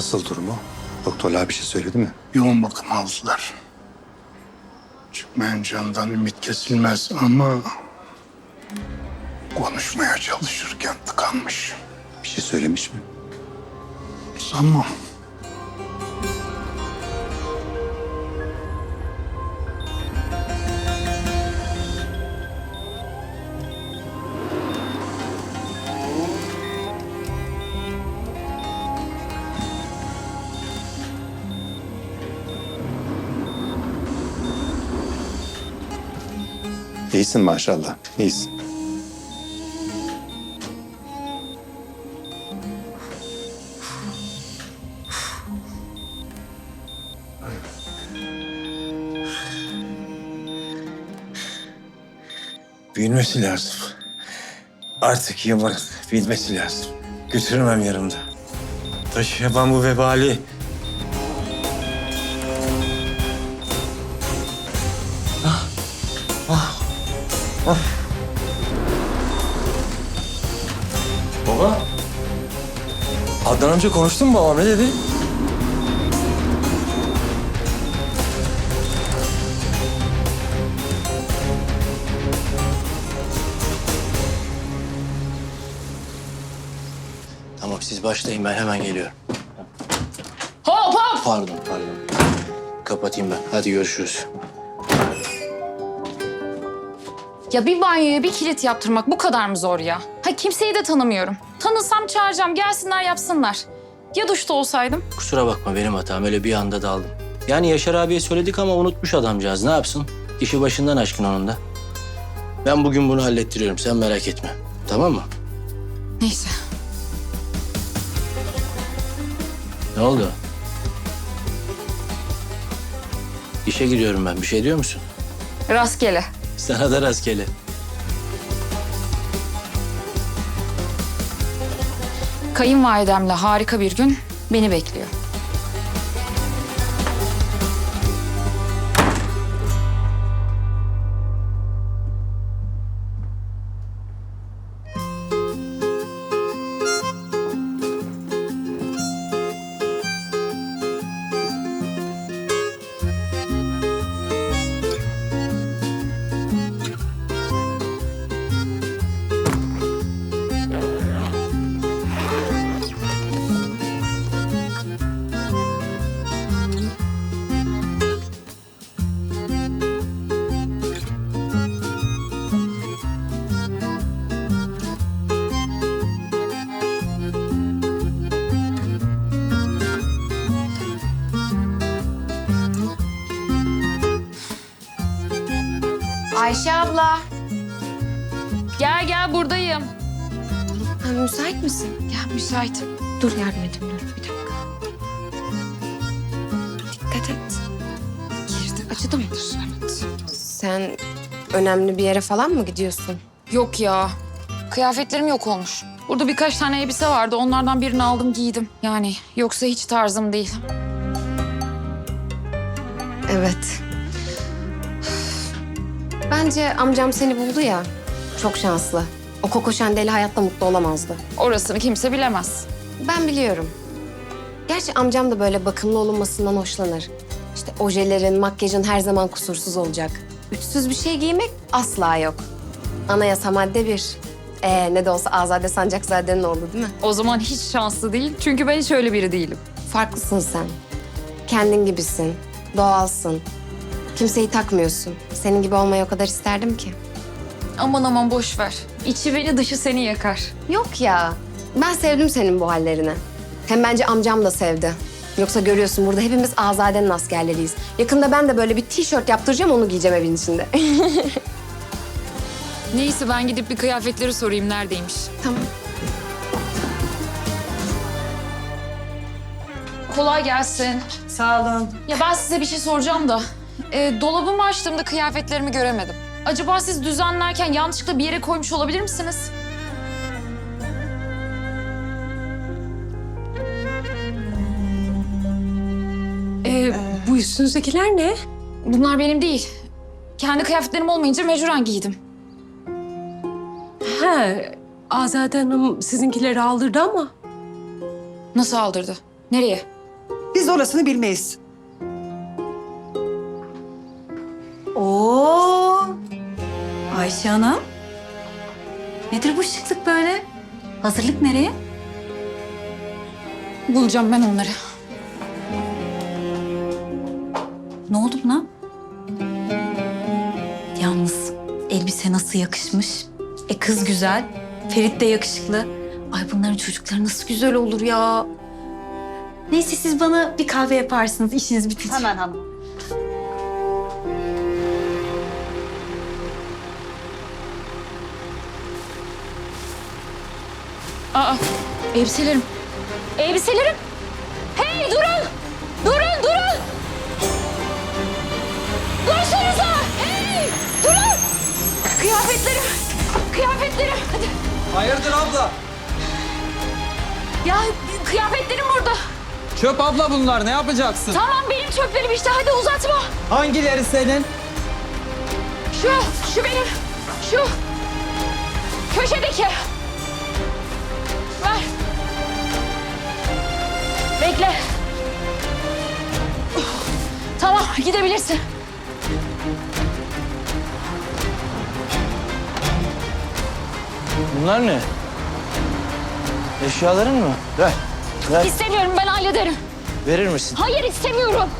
Nasıl durumu? Doktorlar bir şey söyledi mi? Yoğun bakım aldılar. Çıkmayan candan ümit kesilmez ama... Konuşmaya çalışırken tıkanmış. Bir şey söylemiş mi? Sanmam. İyisin maşallah. İyisin. Bilmesi lazım. Artık Yaman'ın bilmesi lazım. Götüremem yanımda. Taşıyamam bu vebali. Baba. Adnan amca konuştun mu babam ne dedi? Tamam siz başlayın ben hemen geliyorum. Hop hop! Pardon pardon. Kapatayım ben. Hadi görüşürüz. Ya bir banyoya bir kilit yaptırmak bu kadar mı zor ya? Ha kimseyi de tanımıyorum. Tanısam çağıracağım gelsinler yapsınlar. Ya duşta olsaydım? Kusura bakma benim hatam. Öyle bir anda daldım. Yani Yaşar abiye söyledik ama unutmuş adamcağız. Ne yapsın? İşi başından aşkın onun da. Ben bugün bunu hallettiriyorum. Sen merak etme. Tamam mı? Neyse. Ne oldu? İşe gidiyorum ben. Bir şey diyor musun? Rastgele. Sana da rastgele. Kayınvalidemle harika bir gün beni bekliyor. Ayşe abla. Gel gel buradayım. Ha, müsait misin? Gel müsaitim. Dur yardım edeyim dur bir dakika. Dikkat et. Girdi. Acıdı mı? Evet. Sen önemli bir yere falan mı gidiyorsun? Yok ya. Kıyafetlerim yok olmuş. Burada birkaç tane elbise vardı. Onlardan birini aldım giydim. Yani yoksa hiç tarzım değil. Evet. Bence amcam seni buldu ya. Çok şanslı. O Koko Şendeli hayatta mutlu olamazdı. Orasını kimse bilemez. Ben biliyorum. Gerçi amcam da böyle bakımlı olunmasından hoşlanır. İşte ojelerin, makyajın her zaman kusursuz olacak. Üçsüz bir şey giymek asla yok. Anayasa madde bir. Ee, ne de olsa Azade Sancakzade'nin oğlu değil mi? O zaman hiç şanslı değil. Çünkü ben hiç öyle biri değilim. Farklısın sen. Kendin gibisin, doğalsın. Kimseyi takmıyorsun. Senin gibi olmayı o kadar isterdim ki. Aman aman boş ver. İçi beni dışı seni yakar. Yok ya. Ben sevdim senin bu hallerini. Hem bence amcam da sevdi. Yoksa görüyorsun burada hepimiz Azade'nin askerleriyiz. Yakında ben de böyle bir tişört yaptıracağım onu giyeceğim evin içinde. Neyse ben gidip bir kıyafetleri sorayım neredeymiş. tamam. Kolay gelsin. Sağ olun. Ya ben size bir şey soracağım da. E, dolabımı açtığımda kıyafetlerimi göremedim. Acaba siz düzenlerken yanlışlıkla bir yere koymuş olabilir misiniz? Ee, bu üstünüzdekiler ne? Bunlar benim değil. Kendi kıyafetlerim olmayınca mecburen giydim. Ha, Azade Hanım sizinkileri aldırdı ama. Nasıl aldırdı? Nereye? Biz orasını bilmeyiz. Oo. Ayşe Hanım. Nedir bu şıklık böyle? Hazırlık nereye? Bulacağım ben onları. Ne oldu buna? Yalnız elbise nasıl yakışmış? E kız güzel, Ferit de yakışıklı. Ay bunların çocukları nasıl güzel olur ya. Neyse siz bana bir kahve yaparsınız, işiniz bitince. Hemen hanım. Aa, elbiselerim. Elbiselerim. Hey durun! Durun, durun! Dursanıza! Hey! Durun! Kıyafetlerim! Kıyafetlerim! Hadi. Hayırdır abla? Ya kıyafetlerim burada. Çöp abla bunlar ne yapacaksın? Tamam benim çöplerim işte hadi uzatma. Hangileri senin? Şu, şu benim. Şu. Köşedeki. Bekle. Tamam gidebilirsin. Bunlar ne? Eşyaların mı? Ver. Ver. İstemiyorum ben hallederim. Verir misin? Hayır istemiyorum.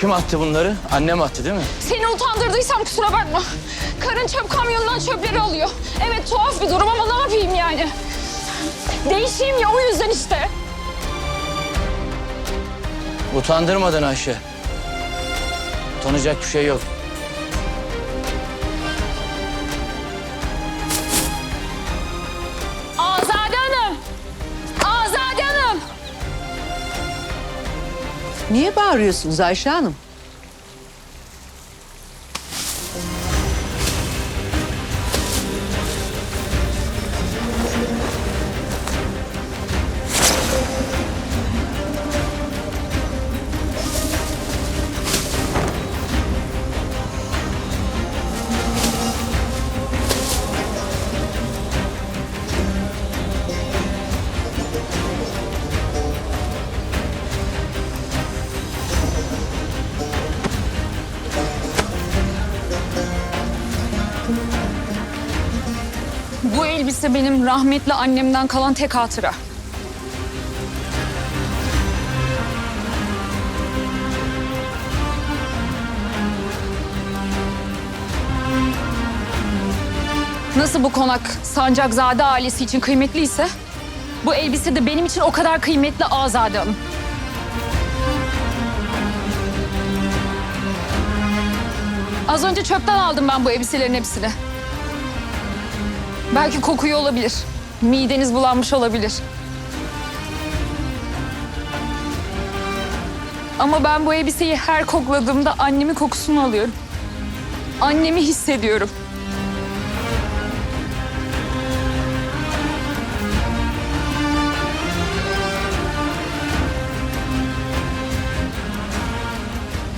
Kim attı bunları? Annem attı değil mi? Seni utandırdıysam kusura bakma. Karın çöp kamyonundan çöpleri alıyor. Evet tuhaf bir durum ama ne yapayım yani? Değişeyim ya o yüzden işte. Utandırmadın Ayşe. Utanacak bir şey yok. Azade Hanım! Azade Hanım! Niye bağırıyorsunuz Ayşe Hanım? Elbise benim rahmetli annemden kalan tek hatıra. Nasıl bu konak Sancakzade ailesi için kıymetliyse... ...bu elbise de benim için o kadar kıymetli Azade Hanım. Az önce çöpten aldım ben bu elbiselerin hepsini. Belki kokuyu olabilir. Mideniz bulanmış olabilir. Ama ben bu elbiseyi her kokladığımda annemin kokusunu alıyorum. Annemi hissediyorum.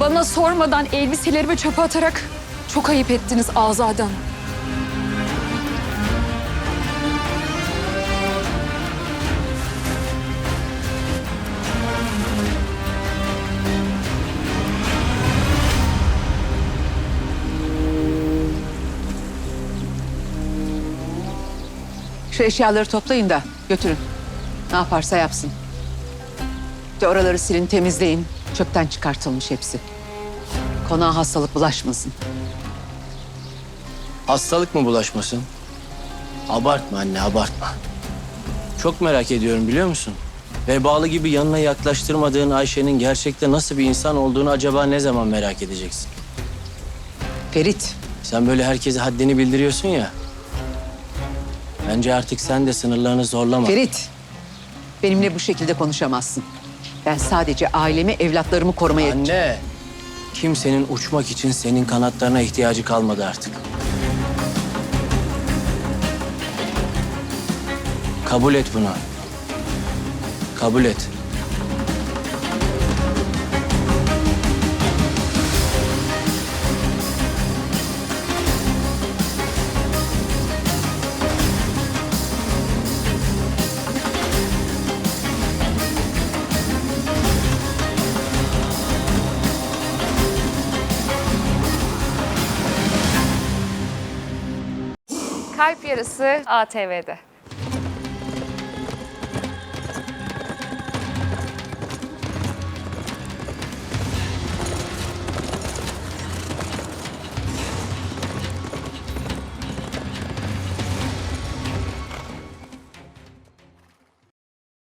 Bana sormadan elbiselerimi çöpe atarak çok ayıp ettiniz Azade Hanım. Şu eşyaları toplayın da götürün. Ne yaparsa yapsın. İşte oraları silin, temizleyin. Çöpten çıkartılmış hepsi. Konağa hastalık bulaşmasın. Hastalık mı bulaşmasın? Abartma anne, abartma. Çok merak ediyorum biliyor musun? Vebalı gibi yanına yaklaştırmadığın Ayşe'nin gerçekte nasıl bir insan olduğunu acaba ne zaman merak edeceksin? Ferit, Sen böyle herkese haddini bildiriyorsun ya. Bence artık sen de sınırlarını zorlama. Ferit. Benimle bu şekilde konuşamazsın. Ben sadece ailemi, evlatlarımı korumaya... Anne, kimsenin uçmak için senin kanatlarına ihtiyacı kalmadı artık. Kabul et bunu. Kabul et. Yarısı ATV'de.